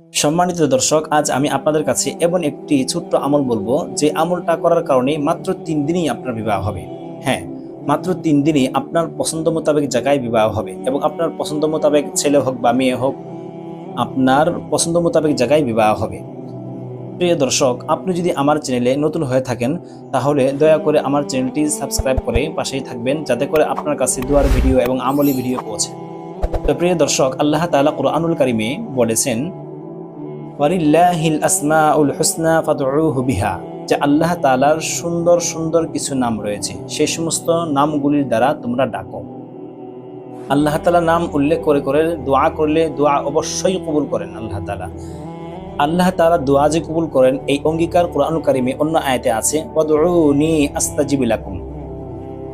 সম্মানিত দর্শক, আজ আমি আপনাদের কাছে এমন একটি ছোট্ট আমল বলব, যে আমলটা করার কারণে মাত্র তিন দিনই আপনার বিবাহ হবে। হ্যাঁ মাত্র তিন দিনই আপনার পছন্দ মোতাবেক জায়গায় বিবাহ হবে এবং আপনার পছন্দ মোতাবেক ছেলে হোক বা মেয়ে হোক, আপনার পছন্দ মোতাবেক জায়গায় বিবাহ হবে। প্রিয় দর্শক, আপনি যদি আমার চ্যানেলে নতুন হয়ে থাকেন, তাহলে দয়া করে আমার চ্যানেলটি সাবস্ক্রাইব করে পাশেই থাকবেন, যাতে করে আপনার কাছে দুয়ার ভিডিও এবং আমলি ভিডিও পৌঁছে। তো প্রিয় দর্শক, আল্লাহ তাআলা কোরআনুল কারিমে বলেছেন যে আল্লাহ তাআলার সুন্দর সুন্দর কিছু নাম রয়েছে। সেই সমস্ত নামগুলির দ্বারা তোমরা ডাকো। আল্লাহ তাআলা নাম উল্লেখ করে করে দোয়া করলে দোয়া অবশ্যই কবুল করেন আল্লাহ তাআলা। আল্লাহ তাআলা দোয়া যে কবুল করেন, এই অঙ্গীকার কোরআনুল কারিমে অন্য আয়াতে আছে, ওয়াদউনি আস্তাজিব লাকুম।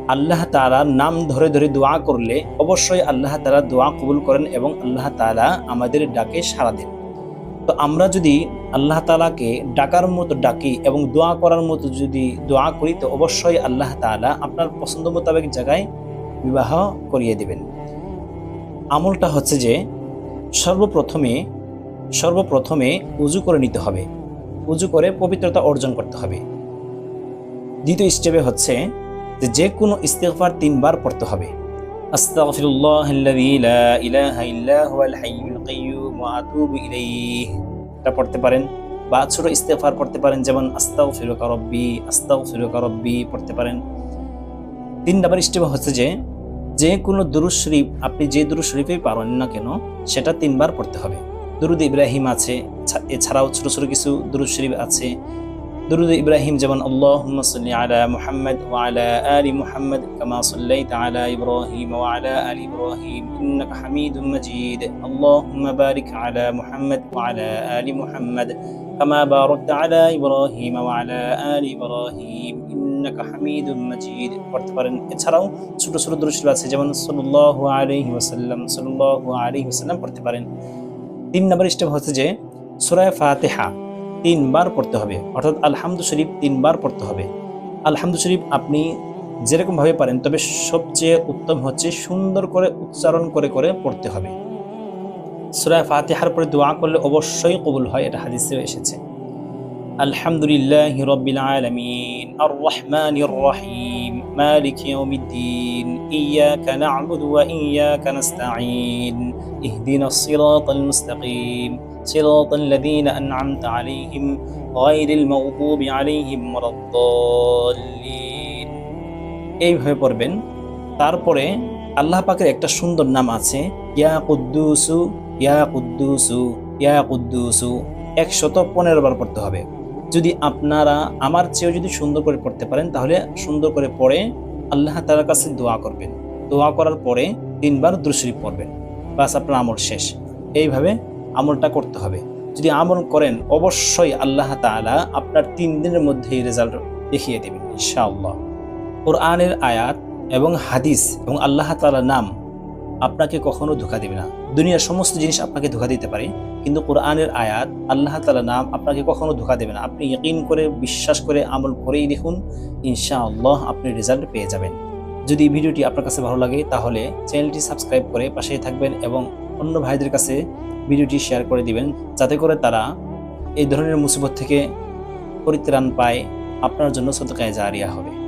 আল্লাহ তাআলা নাম ধরে ধরে দোয়া করলে অবশ্যই আল্লাহ তাআলা দোয়া কবুল করেন এবং আল্লাহ তাআলা আমাদের ডাকে সাড়া দেন। তো আমরা যদি আল্লাহ তালাকে ডাকার মতো ডাকি এবং দোয়া করার মতো যদি দোয়া করি, তো অবশ্যই আল্লাহ তাআলা আপনার পছন্দ মোতাবেক জায়গায় বিবাহ করিয়ে দিবেন। আমলটা হচ্ছে যে, সর্বপ্রথমে সর্বপ্রথমে উজু করে নিতে হবে। উজু করে পবিত্রতা অর্জন করতে হবে। দ্বিতীয় স্টেপে হচ্ছে যে কোনো ইস্তেগফার তিনবার পড়তে হবে। আস্তাগফিরুল্লাহ আল্লাযী লা ইলাহা ইল্লা হুয়াল হাইয়ুল কাইয়্যুম ওয়া আতুবু ইলাইহি। এটা পড়তে পারেন। বা ছোট ইস্তেগফার পড়তে পারেন, যেমন আস্তাগফিরুকা রব্বি আস্তাগফিরুকা রব্বি পড়তে পারেন। তিন নাম্বার স্টেপ হচ্ছে যে যে কোনো দুরুদ শরীফ, আপনি যে দুরুদ শরীফেই পারেন না কেন, সেটা তিনবার পড়তে হবে। দুরুদ ইব্রাহিম আছে এছাড়াও ছোট ছোট কিছু দুরুদ শরীফ আছে। দরুদ ইব্রাহিম যেমন আল্লাহুম্মা সাল্লি আলা মুহাম্মদ ওয়া আলা আলি মুহাম্মদ কামা সাল্লাইতা আলা ইব্রাহিম ওয়া আলা আলি ইব্রাহিম ইন্নাকা হামিদুম মাজিদ। আল্লাহুম্মা বারিক আলা মুহাম্মদ ওয়া আলা আলি মুহাম্মদ কামা বারাকতা আলা ইব্রাহিম ওয়া আলা আলি ইব্রাহিম ইন্নাকা হামিদুম মাজিদ। পড়তে পারেন। এছাড়াও ছোট ছোট দৃশ্য আছে যেমন সাল্লাল্লাহু আলাইহি ওয়াসাল্লাম, সাল্লাল্লাহু আলাইহি ওয়াসাল্লাম পড়তে পারেন। তিন নম্বর স্টেপ হচ্ছে যে সূরা ফাতেহা। তিনবার পড়তে হবে। অর্থাৎ আলহামদু শরীফ তিনবার পড়তে হবে। আলহামদু শরীফ আপনি যেরকম ভাবে পারেন, তবে সবচেয়ে উত্তম হচ্ছে সুন্দর করে উচ্চারণ করে করে পড়তে হবে। সুরায় ফাতেহার পরে দোয়া করলে অবশ্যই কবুল হয়, এটা হাদিসে এসেছে। আলহামদুলিল্লাহ হিরবিল আলমিন আর রহমানির রহিম। মালিক ইয়াউমিদ্দিন ইয়াকা না'বুদু ওয়া ইয়াকা নাস্তাঈন ইহদিনাস সিরাতাল মুস্তাকিম صراط الذين أنعمت عليهم غير المغضوب عليهم ولا الضالين এইভাবে পড়বেন তারপরে আল্লাহ পাকের একটা সুন্দর নাম আছে ইয়া কুদ্দুসু ইয়া কুদ্দুসু ইয়া কুদ্দুসু একশত পনেরো বার পড়তে হবে যদি আপনারা আমার চেয়েও যদি সুন্দর করে পড়তে পারেন, তাহলে সুন্দর করে পড়ে আল্লাহ তাআলার কাছে দোয়া করবেন। দোয়া করার পরে তিনবার দ্রুশরীফ পড়বেন। বাস আপনার আমল শেষ। এইভাবে আমলটা করতে হবে। যদি আমল করেন, অবশ্যই আল্লাহ তাআলা আপনার তিন দিনের মধ্যেই রেজাল্ট দেখিয়ে দেবেন, ইনশাআল্লাহ। কোরআনের আয়াত এবং হাদিস এবং আল্লাহ তাআলার নাম আপনাকে কখনো ধোকা দেবে না। দুনিয়ার সমস্ত জিনিস আপনাকে ধোকা দিতে পারে, কিন্তু কোরআনের আয়াত, আল্লাহ তালা নাম আপনাকে কখনো ধোকা দেবে না। আপনি ইকিন করে, বিশ্বাস করে, আমল করেই দেখুন, ইনশাআল্লাহ আপনি রেজাল্ট পেয়ে যাবেন। যদি ভিডিওটি আপনার কাছে ভালো লাগে, তাহলে চ্যানেলটি সাবস্ক্রাইব করে পাশেই থাকবেন এবং অন্য ভাইদের কাছে ভিডিওটি শেয়ার করে দিবেন, যাতে করে তারা এই ধরনের মুসিবত থেকে পরিত্রাণ পায়, আপনার জন্য সদকায় জারিয়া হবে।